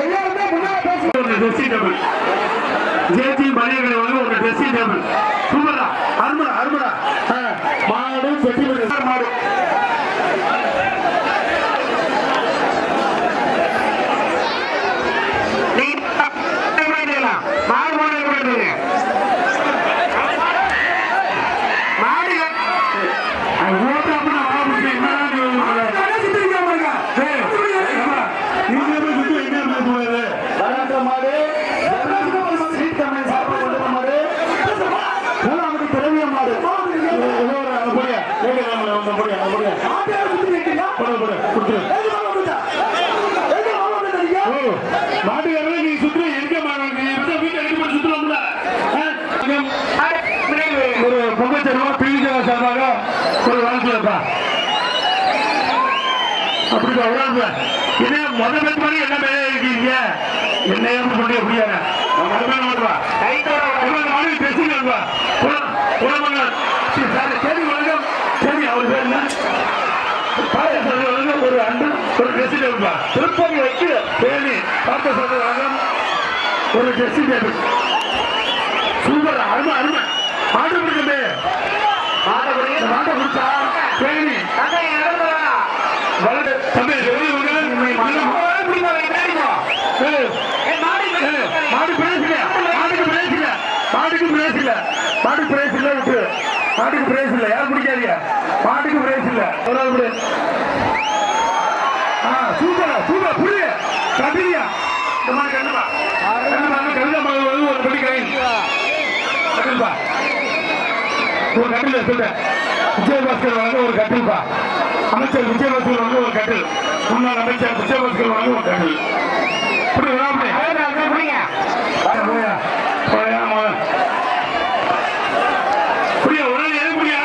எல்லாருமே முன்னால பேச. ஒரு டெஸ்டி டேபிள் ஜேஜி மணியகளை ஒரு டெஸ்டி டேபிள் சூப்பரா அருமரா அருமரா ஆ, மாடு பெட்டி மாடு மாடு மாடு ஏற்படுங்க மாடு அது ஓட்டு அப்படின்னா மாடு பிடிச்சி என்னடா நீ உங்களுக்கு? ஏய், ஏப்பா, நீங்க எப்படி சுத்தி எங்க இருந்து போகுது? வளர்த்த மாடு சீத்தம்மன் சாப்பிட கொண்ட மாடு மூணாவது பிறவிய மாடு ஏதோ ஒரு அங்க போடியா. ஏங்க, நம்ம அங்க போடியா, அங்க போடியா. போடு, போடு, கொடுத்துரு. ஓ, நீ சுத்துற, எங்க மாடு? வீட்டை ready சுத்தலாம்ல? ஒரு பொங்கல் சார்பாக சார்பாக ஒரு வாழ்க்கைப்பா அப்படி என்ன முத பேர் மாதிரி என்ன மேலே இருக்கீங்க? என்ன பண்ணி அப்படியா முதல் சரி சரி அவர் பேர் என்ன? ஒரு ட்ரெஸ் டேபிள்பா திருப்பதி வைக்க பேணி பார்த்த சொல்ற வணக்கம் ஒரு ட்ரெஸ் டேபிள் சூப்பர் அருமை அருமை. பிடிக்கவே இந்த மாட்டை பிடிச்சா பேணி வளர்ந்து தம்பி மாடு பிரேஸ் இல்ல மாட்டுக்கு பிரேஸ் இல்ல மாட்டுக்கு பிரேஸ் இல்ல மாட்டுக்கு பிரேஸ் இல்ல விட்டு. மாட்டுக்கு பிரேஸ் இல்ல யாரும் பிடிக்காதீங்க? மாட்டுக்கு பிரேஸ் இல்ல ஒரு ஆ சூப்பர் சூப்பர் புரிய. கபிலியா மாதிரி கண்டுப்பா. கண்டுப்பா கவிதா மகள் வந்து ஒரு படி கை கட்டுப்பா. ஒரு கட்டில் சொல்லு விஜயபாஸ்கர் வழங்க ஒரு கட்டில்பா அமைச்சர் விஜயபாஸ்கர் வழங்க ஒரு கட்டில். முன்னாள் அமைச்சர் விஜயபாஸ்கர் வழங்க ஒரு கட்டில். இப்படி விடாமலே போயா போயா மகன் புரியா ஒரு நாள் எது புரியா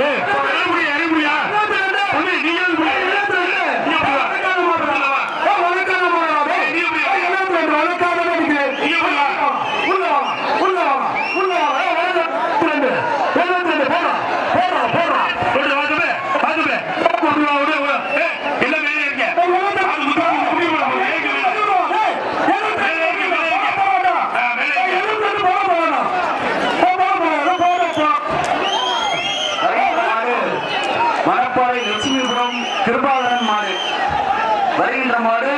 ஏய் எது புரியா எது புரியா தம்பி நீங்க எது புரியா நீங்க புரியா ஏய், நீங்க புரியா நீங்க புரியா போடு, வா தம்பி, வா தம்பி. விடு, வா, விடு, விடு. ஏய், என்ன மேலே இருக்க? அது முத்து, முத்து, முத்து, முத்து, முத்து. ஏய், இங்க மேலே. மேலே இருக்க, மேலே இருக்க. ஆ, மேலே இருக்க. மணப்பாறை லட்சுமிபுரம் கிருபாகரன் மாடு. வருகின்ற மாடு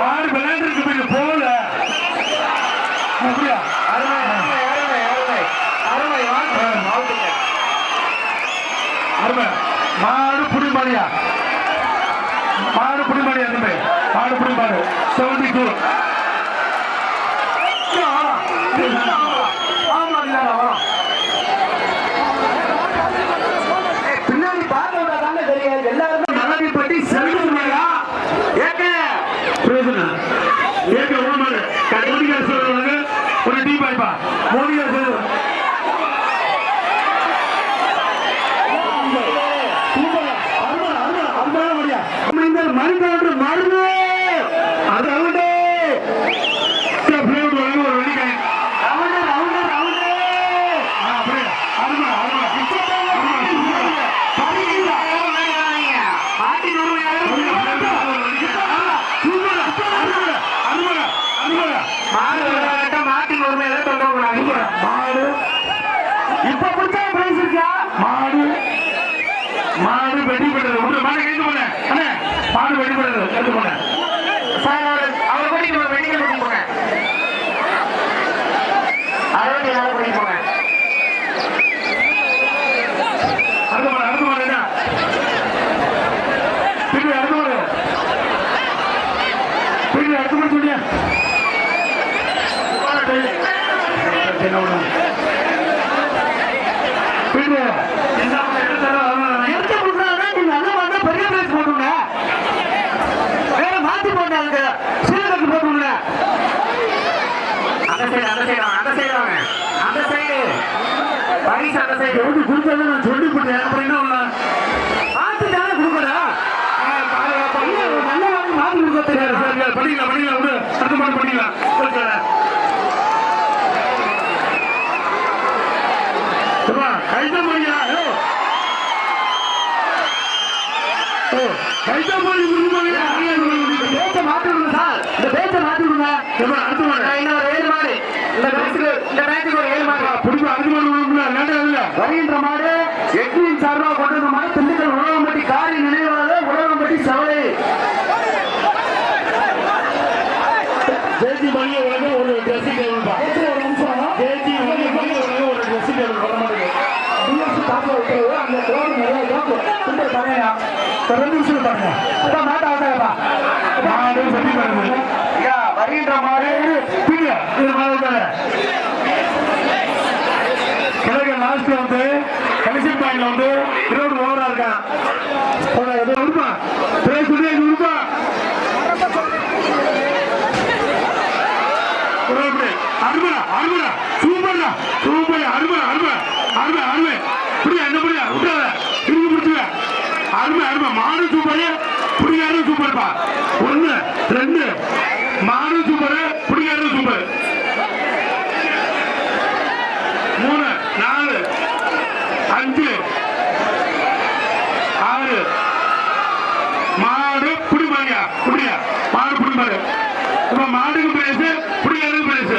மாடு விளையாண்டுருக்கு போய் போகல. அப்படியா? அருமை அருமை அருமை அருமை. அருமை வாழ்த்துக்கள், வாழ்த்துக்கள். அருமை. மாடு புடிமாடியா? மாடு மாடு செவன்டி டூ டீ மனிதர்கள் மாடு. இப்ப பிடிச்சா பிரைஸ் இருக்கா? மாடு. மாடு வெட்டி பண்றது மாடு கேட்டு போனேன். மாடு வெட்டி பண்றது கைது சார் அவர் அவர் கூட்டிட்டு போய் மெடிக்கல் கூட்டிட்டு போங்க அறுபத்தி நாலு கூட்டிட்டு போங்க அடுத்த மாடு அடுத்த மாடு என்ன திருப்பி அடுத்த மாடு திருப்பி அடுத்த மாடு சொல்லியா என்ன ஒண்ணு திருப்பி என்ன ஒண்ணு எடுத்து தர எடுத்து கொடுத்தாங்கன்னா நீங்க நல்லா வந்தா பெரிய பிரைஸ் போட்டுங்க வேற மாத்தி போட்டாங்க சின்ன கட்டு போட்டுங்க அந்த சைடு அந்த சைடு அந்த சைடு வாங்க அந்த சைடு பரிசு அந்த சைடு எப்படி கொடுத்தது நான் சொல்லி போட்டேன் அப்புறம் என்ன பண்ணலாம் பார்த்து தானே கொடுக்கணும் நல்ல வாங்கி மாத்தி கொடுக்க சரி தெரியாது. சரி சரி, பண்ணிக்கலாம் பண்ணிக்கலாம் அடுத்த மாதிரி பண்ணிக்கலாம் ஓ, கைதான் பண்ணி கொடுப்பாங்க பேச்சை மாத்தி விடுங்க சார். இந்த பேச்சை மாத்தி விடுங்க அடுத்த இன்னும் ஒரு ஏழு மாடு. இந்த பேச்சுக்கு இந்த பேச்சுக்கு ஒரு ஏழு மாடு. பிடிப்பா அடுத்த இல்ல. வருகின்ற மாடு எக்ஸின் சார்பாக கொண்டு மாடு திண்டுக்கல் உலகம்பட்டி காரி நினைவாக உலகம்பட்டி சவலை ஜெயந்தி மணியை உலக ஒரு ட்ரெஸ்ஸிங் டேபிள் பா ஒரு நிமிஷம் ஜெயந்தி மணி மணி உலக ஒரு ட்ரெஸ்ஸிங் டேபிள் பண்ண மாட்டேங்குது பிஎஸ்சி தாக்கல அந்த ரோடு நிறைய ஜோக்கு தரையா ரெண்டு நிமிஷம் பாருங்க அப்பா மாட்ட ஆகாதா மாடு சட்டி பாருங்க ஐயா வருகின்ற மாடு இது கிழக்கு லாஸ்ட்ல வந்து கடைசி பாயிண்ட்ல வந்து இருபது ஓவரா இருக்கான் உருப்பா உருப்பா சூப்பர்டா சூப்பர் அருமை அருமை அருமை அருமை. புரியா என்ன புரியா விட்டுறாத. திரும்பி பிடிச்சுக்க அருமை அருமை. மாடு சூப்பர் புடிக்காரு சூப்பர்ப்பா ஒண்ணு ரெண்டு. மாடு சூப்பர் புடிக்காரு சூப்பர் மூணு நாலு. அஞ்சு. ஆறு. மாடு புடி புடியா மாடு புடி இப்ப மாடுக்கு பேசு புடிக்கிறதுக்கு பிரைஸ்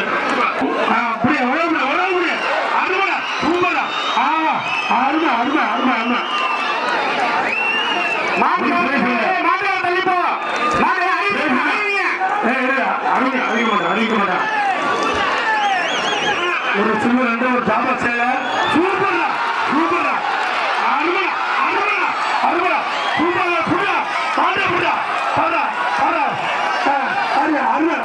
புடியா உழவு உழவு அருமைடா சூப்பரா ஆ அருமை அருமை அருமை அருமை மாட்டு மாட்டு தள்ளி போ மாடு அறிவிங்க ஏய், ஏய், அறிவிக்க அறிவிக்க மாட்டேன் அறிவிக்க மாட்டேன் ஒரு சின்ன ரெண்டு ஒரு ஜாபா சேல. சூப்பரா சூப்பரா. அருமைடா அருமைடா அருமைடா சூப்பரா புடா பாடா புடா பாடா பாடா அருமை அருமை.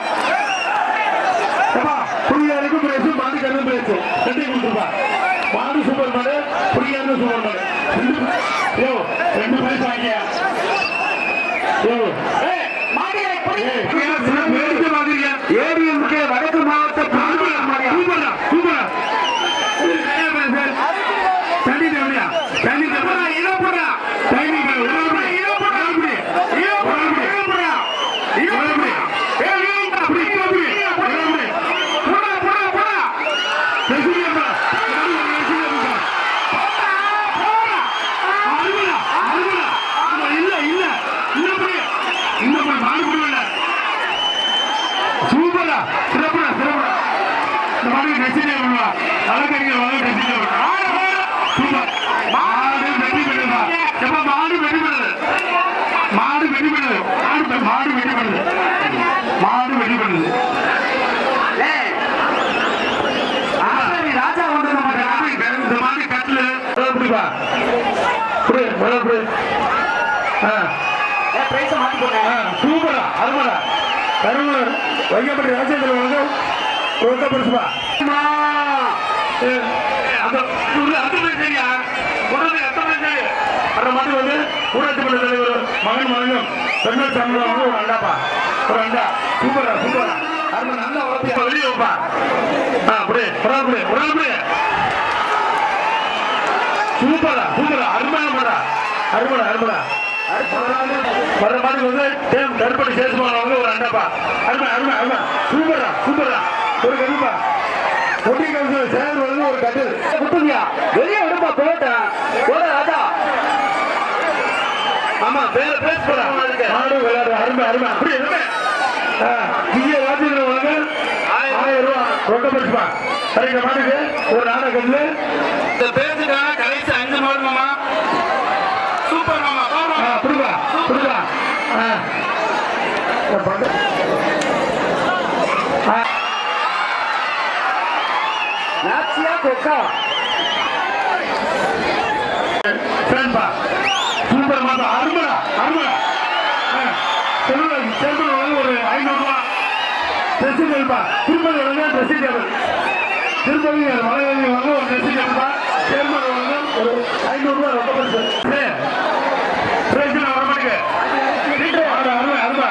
ஏப்பா புரியாதுக்கு பிரேஸ் மாடு கண்ணு பிரேஸ் ரெண்டையும் கொடுத்துருப்பா. மாடு சூப்பர் மாடு புரியாது சூப்பர் மாடு ரெண்டு யோ ரெண்டு வாங்கியா யோ. மாடு வடக்கு மாவட்ட சூப்பரா சூப்பரா சூப்பரா ஏய் பாரு சார் தண்ணி தேவையா தண்ணி தேவையா இதோ போடா தண்ணி தேவை இதோ போடா இதோ போடா இதோ போடா இதோ போடா இதோ போடா ஏய் நீ அப்படி இதோ போடா இதோ போடா போடா போடா போடா பேசுங்க போடா அருமையா அருமையா இல்ல இல்ல இல்ல போய் இன்னும் போய் மாடு போடல சூப்பரா சிறப்புடா சிறப்புடா இந்த மாதிரி ட்ரெஸ்ஸிங் பண்ணுவா அலங்கரிக்கிற மாதிரி மாடு சூப்பர். மாடு வெற்றி பெறுதா எப்ப மாடு வெற்றி பெறுது மாடு வெற்றி பெறுது மாடு பெ- மாடு வெற்றி பெறுது மாடு வெற்றி பெறுது ஆசாரி ராஜா கொண்டு வந்த இந்த மாடு மாதிரி இந்த மாதிரி கட்டில் மாத்தி போங்க ஆ, சூப்பரா அருமடா. கருமலர் வைக்கப்பட்ட ராஜேந்திர ரொம்ப பெருசுப்பா ஏ, அந்த அத்தனை சரியா? உடனே அத்தனை சரி. அந்த மாதிரி வந்து ஊராட்சி மன்ற தலைவர் மகன் மகனும் பெண்கள் சங்கம் வந்து ஒரு அண்டாப்பா ஒரு அண்டா சூப்பரா சூப்பரா. அருமை நல்லா வளர்த்து வெளியே வைப்பா. ஆ அப்படியே ஒரு ஆள் அப்படியே ஒரு ஆள் அப்படியே சூப்பரா சூப்பரா அருமையான மாடா அருமடா அருமடா. வர்ற மாதிரி வந்து டேம் சேசுமான வந்து ஒரு அண்டாப்பா. அருமை அருமை அருமை. சூப்பரா சூப்பரா ஒரு கருப்பா. ஒட்டி கருப்பு சேர் வந்து ஒரு கட்டில் குட்டுங்கயா வெளியே விடுப்பா போட்டேன். போட ராஜா. ஆமா வேற பேஸ் போடா. மாடு விளையாடு அருமை அருமை. அப்படி அருமை இங்கே ராஜேந்திர வந்து ஆயிரம். ரூபாய் ரொக்க பரிசுப்பா. சரி இந்த மாட்டுக்கு ஒரு நாடக கல்லு இந்த பேசுக்கான கடைசி அஞ்சு மாடு மாமா சூப்பர் மாமா வா மாமா. ஆ, புடுப்பா புடுப்பா ஆ இந்த நாச்சியா கொக்கா. சரிப்பா சூப்பர் மாதா அருமடா அருமடா. ஒரு ஐநூறுபா ட்ரெஸ்ஸிங் டேபிள்ப்பா திருப்பதி வந்து ட்ரெஸ்ஸிங் டேபிள் திருப்பதி மலையாளி வந்து ஒரு ட்ரெஸ்ஸிங் டேபிள்ப்பா சேர்மன் வந்து ஒரு ஐநூறுரூவா ரொம்ப பரிசு. பிரேசில் வர அருமை அருமை.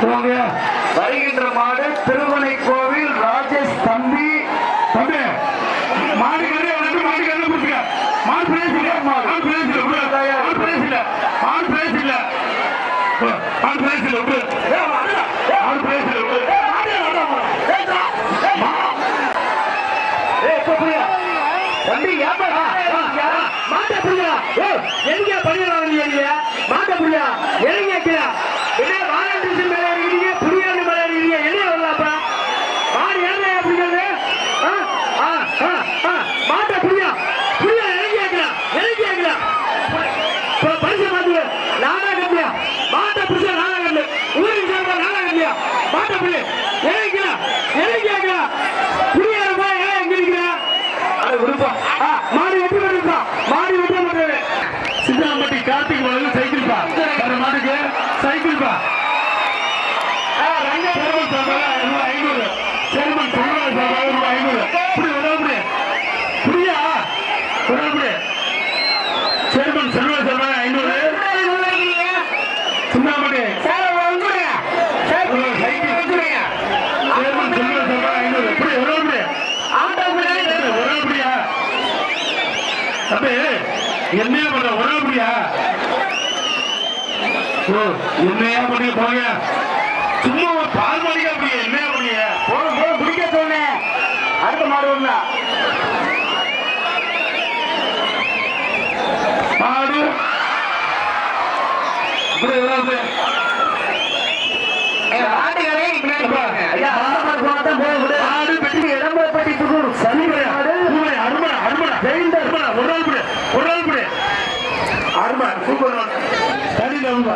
போங்க வருகின்ற மாடு திருவனை கோவில் ராஜேஷ் தம்பி. தம்பி மாடு அவனுக்கு மாடு கறி கொடுத்துக்க மாடு பிரைஸ் இல்ல மாடு பிரைஸ் இல்ல. மாடு பிரைஸ் இல்ல மாடு பிரைஸ் இல்ல. மாடு பிரைஸ் இல்ல. மாடு பிரைஸ் இல்ல. தம்பி ஏப்பா? மாட்ட புரியா எங்க பண்ணிடலாம் நீங்க மாட்ட புரியா எங்க வைக்கிறா என்ன வாழை மேல இருக்கிறீங்க புரியாது மேல இருக்கிறீங்க என்ன வரலாப்பா மாடு ஏன் அப்படிங்கிறது ஆ, ஆ, ஆ, ஆ. மாட்ட புரியா புரியா இறங்கி வைக்கிறா இறங்கி வைக்கிறா இப்ப பரிசு மாத்து நானா கட்டியா மாட்ட புரியா நானா கட்டு ஊருக்கு சேர்ந்தா நானா கட்டியா மாட்ட புரியா இறங்கிக்கிறா இறங்கி வைக்கிறா புரியாதப்பா ஏன் எங்க இருக்கிறா அது விருப்பம் ஆ, மாடு வெட்டி பண்ணுப்பா மாடு வெட்ட மாட்டேன் சிந்தாம்பட்டி கார்த்திக் வழங்கு சைக்கிள் பா வேற மாட்டுக்கு சைக்கிள் பா சேர்மன் சார்பாக ரூபாய் ஐநூறு சேர்மன் தொழிலாளர் சார்பாக ரூபாய் ஐநூறு இப்படி உடம்பு புரியா உடம்பு சேர்மன் செல்வ சார்பாக ஐநூறு சிந்தாம்பட்டி சேர்மன் செல்வ சார்பாக ஐநூறு இப்படி உடம்பு உடம்புடியா தம்பி என்னையா பண்ற? உடம்புடியா ஓ என்னையா பண்ணி போங்க. சும்மா ஒரு பால் மணிக்கா அப்படி என்னையா பண்ணீங்க போதும் போதும் பிடிக்க சொன்னேன். அடுத்த மாடு ஒண்ணா மாடு இப்படி ஏதாவது மாடு பெட்டி சனிபடியா பூனை அருமனை அருமனை அருமனை ஒரு நாள் பிடி ஒரு நாள் அருமை சூப்பர் தனி நம்ப